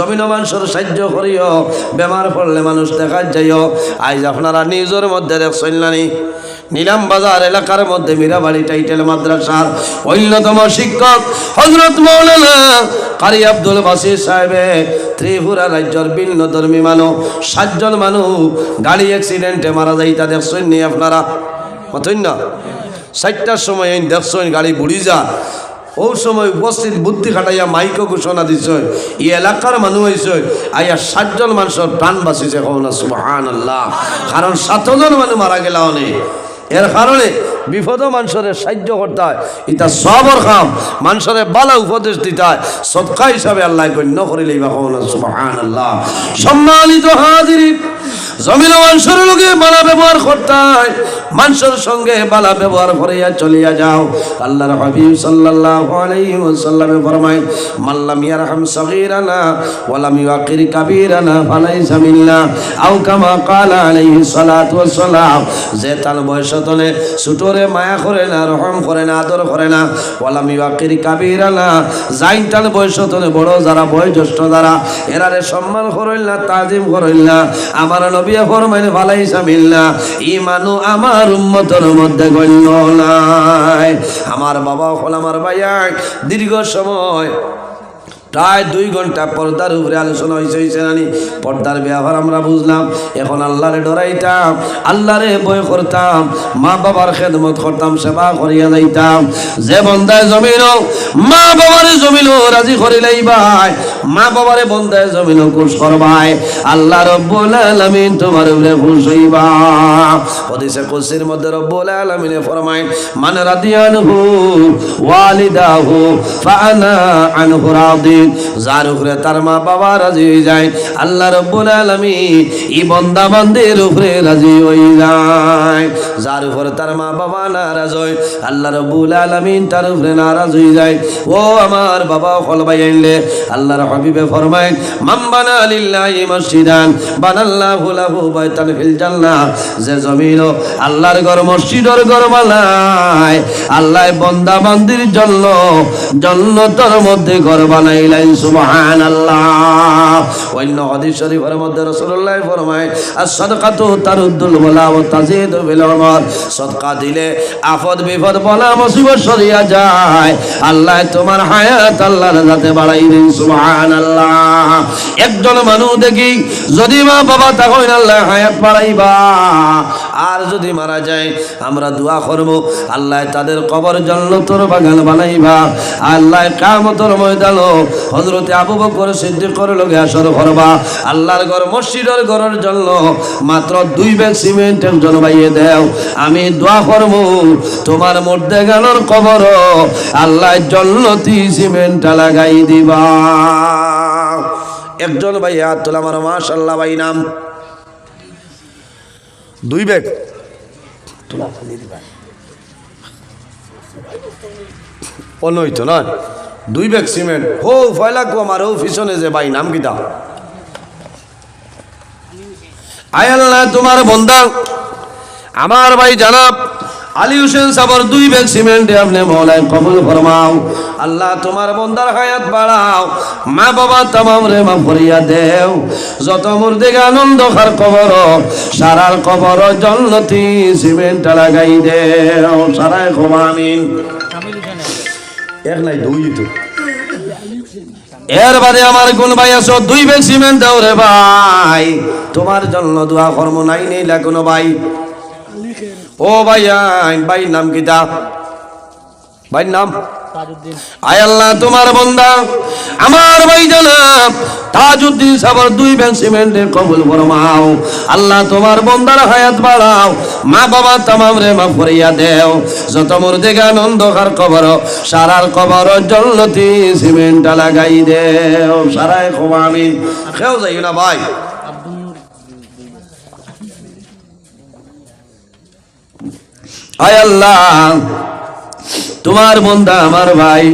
জমিন মানুষের সাহায্য করিও। বেমার পড়লে মানুষ দেখা যাইও। আজ আপনারা নিজের মধ্যে দেখছেন নানি নিলাম বাজার এলাকার মধ্যে মীরাবাড়ি, টাইটেল মাদ্রাসার অন্যতম শিক্ষক হজরত মৌলানা কারি আব্দুল বাসির সাহেবে ত্রিপুরা রাজ্যের ভিন্ন ধর্মী মানুষ সাতজন মানুষ গাড়ি অ্যাক্সিডেন্টে মারা যায় তা দেখছেন নি আপনারা? মতন চারটার সময় দেখছেন গাড়ি বুড়ি যা ও সময় উপস্থিত বুদ্ধি খাটাইয়া মাইকও ঘোষণা দিছে। ই এলাকার মানুষ হয়েছে আইয়া সাতজন মানুষের প্রাণ বাঁচিছে কখন সুবাহান আল্লাহ কারণ সাতজন মানুষ মারা গেল অনেক এর কারণে বিপদ মানুষের সাহায্য করতে হয়। এটা সবর কাম মানুষের বালা উপদেশ দিতে হয়। সৎকা হিসাবে আল্লাহ গণ্য করিলেই বা কখন সুবাহান আল্লাহ সম্মানিত হাজির জমিন মানুষের লোকে বালা ব্যবহার করতে হয়। মানুষের সঙ্গে বালা ব্যবহার করিয়া চলিয়া যাও। আল্লাহর হাবিব সাল্লাল্লাহু আলাইহি ওয়াসাল্লামে ফরমায় মাল্লাম ইয়ারহাম সগীরানা ওয়ালাম ইউকির কাবীরানা ফালাইসা মিন্না আও কামা ক্বালা আলাইহি সালাতু ওয়াসসালাম, যে তার বয়স তলে ছোটরে মায়া করে না, রহম করে না, আদর করে না। ওয়ালাম ইউকির কাবীরানা, যাইন তার বয়স তলে বড়, যারা বয়োজ্যেষ্ঠ, যারা এরারে সম্মান করেন না, তাজিম করেন না। আমার নবী ফরমাইন ফালাইসা মিন্না ইমানু আমার উম্মতের মধ্যে গণ্য নাই। আমার বাবা হল আমার ভাইয়া। দীর্ঘ সময় প্রায় দুই ঘণ্টা পর্দার উপরে আলোচনা হয়েছে হয়েছে নানি পর্দার ব্যবহার আমরা বুঝলাম। এখন আল্লাহরে ডরাইতাম, আল্লাহরে বয় করতাম মা বাবার খেদমত করতাম, সেবা করিয়া যাইতাম। যে বন্দায় জমিন মা বাবারে জমিন রাজি করিলাই ভাই। মা বাবারে বন্দায় জমিন খুশ করবাই আল্লাহ রব্বুল আলামিন তোমার উপরে খুশ হইবা। হদিসে কুসির মধ্যে রব্বুল আলামিনে ফরমায়, মান রাদিয়ানহু ওয়ালিদাহু ফাআনা আনহু রাদিন যার উপরে তার মা বাবা রাজি হয়ে যায়, আল্লাহ রব্বুল আলামিন ই বান্দা বান্দির উপরে রাজি হয়ে যায়। যার উপরে তার মা বাবা নারাজ হয়, আল্লাহ রব্বুল আলামিন তার উপরে নারাজ হয়ে যায়। ও আমার বাবা হল ভাই আইলে আল্লাহর হাবিবে ফরমায়, মান বানা লিল্লাহি মসজিদান, বানাল্লাহু লাহু বাইতান ফিল জান্নাহ যে জমিন আল্লাহর ঘর, মসজিদের ঘর বানায় আল্লাহ বন্দা বান্দির জন্য, জন্নতর মধ্যে ঘর বানাইলেন সুবহানাল্লাহ। অন্য হাদিস শরীফের মধ্যে রাসূলুল্লাহ ফরমায় as-সাদকাতু তারুদ্দুল বালা ওয়া তাজিদু সদকা দিলে আফদ বিপদ বলা মুসিবত সরিয়া যায়। আল্লাহ তোমার হায়াত আল্লাহর যাতে বাড়াই দিন, সুবহানাল্লাহ। একজন মানুষ দেখি, যদি মা বাবা তখন আল্লাহ হায়াত বাড়াইবা। আর যদি মারা যায়, আমরা দোয়া করব, আল্লাহ তাদের কবর জন্নতর বাগান বানাইবা। আল্লাহ কামতর ময়দান হজরতে আবু বকর সিদ্দিক করে লগে আসর করবা। আল্লাহর ঘর মসজিদের ঘরের জন্য মাত্র দুই ব্যাগ সিমেন্ট একজন বাইয়ে দেও। আমি দোয়া করব, তোমার মধ্যে গেলর কবর, আল্লাহ জন্নতি সিমেন্টটা লাগাই দিবা। একজন ভাই হাত তোলা আমার মাশাল্লাহ ভাই নাম। দুই ব্যাগ। অনৈত নয় দুই ব্যাগ সিমেন্ট। হো ফয়লা লাগবো আমার, ও পিছনে যে ভাই, নাম কিতা আয় আল্লাহ, তোমার বন্ধা। আমার ভাই জানাব আলী হোসেন সাবর দুই ব্যাগ সিমেন্টে আপনি মৌলায় কবুল ফরমাও। আল্লাহ তোমার বন্দার হায়াত বাড়াও। মা বাবা তামাম রে মা ফরিয়া দেও। যত মুর্দিকে আনন্দ খার কবর, সারার কবর জন্নতি সিমেন্ট লাগাই দেও। সারাই ক্ষমা আমিন। এক নাই, দুই তো। এর বাদে আমার কোন ভাই আছো, দুই ব্যাগ সিমেন্ট দাও রে ভাই। তোমার জন্য দোয়া কর্ম, নাই নেই কোনো ভাই। ও ভাই আই ভাই নাম কিতা ভাই নাম? আয় আল্লাহ তোমার বন্দা। আমার ভাই জানাব তাজউদ্দিন সাবর দুই ব্যাগ সিমেন্টের কবুল ফরমাও। আল্লাহ তোমার বন্দার হায়াত বাড়াও। মা বাবা তামাম রে মা ফরিয়া দেও। যত মুর্দে আনন্দ কার কবর সারার কবর জল্লতি সিমেন্টটা লাগাই দেও। সারাই ক্ষমা আমি খেও যাই না ভাই। তোমার বন্ধা আমার ভাই,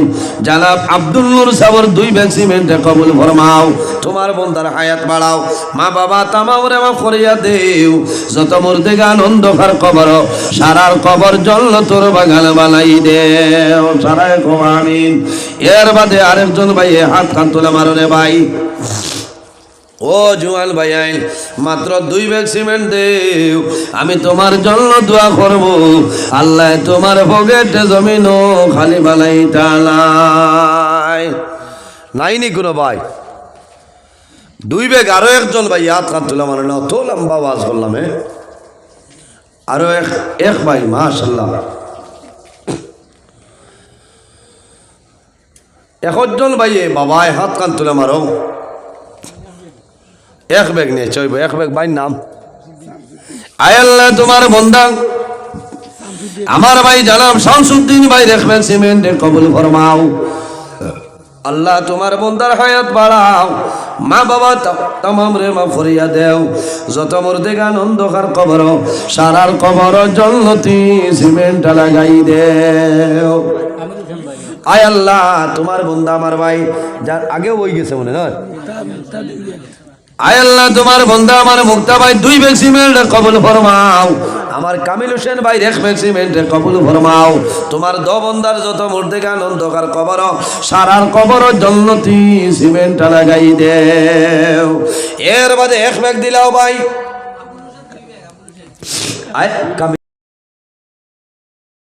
জানাব আব্দুল নূর সাবর দুই ব্যাগ সিমেন্টে কবুল ফরমাও, তোমার বন্ধার হায়াত বাড়াও। মা বাবা তামাও রে মা করিয়া দেও, যত মুর্দে গান অন্ধকার কবর, সারার কবর জল তোর বাগান বানাই দেও। সারায় কমামিন এর বাদে আরেকজন ভাই হাত কান তুলে মারো রে ভাই। ও জুয়ান ভাই আইন মাত্র দুই ব্যাগ সিমেন্ট দেও। আমি তোমার জন্য দোয়া করব। আল্লাহ তোমার পকেটে জমিন খালি বালাই তালাই নাইনি কোনো ভাই? দুই ব্যাগ আরও একজন ভাই হাত তুলাম মানে না তো লম্বা আওয়াজ করলাম হ্যাঁ আরও এক এক ভাই মাশাল্লাহ একজন ভাইয়ে বাবায় হাত কান তুলে মারো এক ব্যাগ নিয়ে চইব এক ব্যাগ ভাই নাম আয়াল্লাহ তোমার বন্দা। আমার ভাই জানাব শামসুদ্দিন ভাই দেখবেন সিমেন্টে কবুল ফরমাও। আল্লাহ তোমার বন্দার হায়াত বাড়াও। মা বাবা তামাম রে মা ফরিয়া দেও। যত মর্দে গান অন্ধকার কবর, সারার কবর জন্নতি সিমেন্ট লাগাই দেও। আয় আল্লাহ তোমার বন্ধা আমার ভাই, যার আগেও বই গেছে মনে নয় আয় আল্লাহ, তোমার বন্ধা আমার মুক্তা ভাই, দুই ভ্যাক্সিমেন্ট সিমেন্ট কবুল ফরমাও। আমার কামিল হোসেন ভাই, এক ব্যাগ সিমেন্ট কবুল ফরমাও। তোমার দ বন্দার যত গান, অন্ধকার কবর, সারার কবর জন্নতি সিমেন্ট লাগাই দে এর বাদে এক ব্যাগ দিলাও ভাই। আয়, কামিল